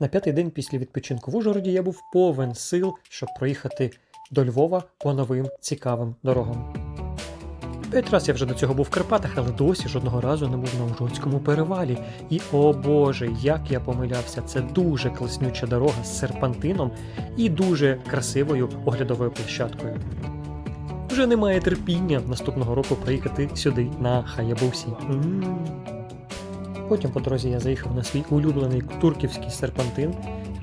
На п'ятий день після відпочинку в Ужгороді я був повен сил, щоб проїхати до Львова по новим цікавим дорогам. П'ять разів я вже до цього був в Карпатах, але досі жодного разу не був на Ужгородському перевалі. І о Боже, як я помилявся! Це дуже класнюча дорога з серпантином і дуже красивою оглядовою площадкою. Вже немає терпіння наступного року приїхати сюди на Хаябусі. Потім по дорозі я заїхав на свій улюблений турківський серпантин.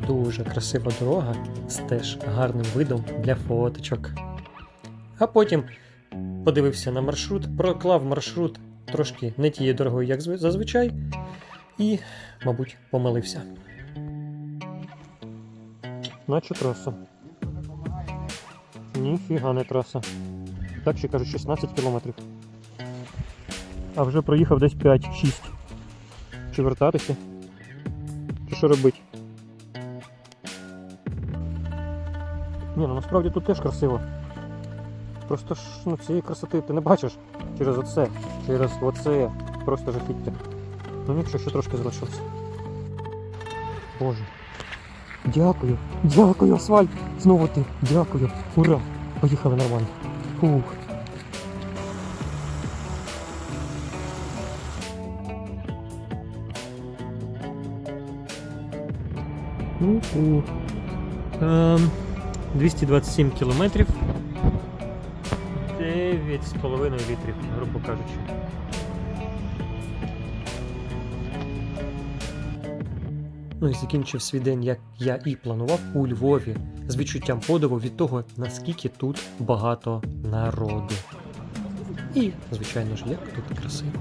Дуже красива дорога з теж гарним видом для фоточок. А потім подивився на маршрут, проклав маршрут трошки не тією дорогою, як зазвичай, і, мабуть, помилився. Наче траса. Ніфіга не траса. Так ще кажуть 16 кілометрів. А вже проїхав десь 5-6. Чи вертатися? Чи що робити? Ні, ну насправді тут теж красиво. Просто ж ну, цієї красоти ти не бачиш через оце, через оце. Просто жахіття. Ну нічого, ще трошки залишилося. Боже. Дякую, дякую, асфальт! Знову ти, дякую. Ура! Поїхали нормально. Фух. Ну-ну. Ем, 227 кілометрів. 9,5 літрів, грубо кажучи. Ну і закінчив свій день, як я і планував у Львові, з відчуттям подиву від того, наскільки тут багато народу. І, звичайно ж, як тут красиво.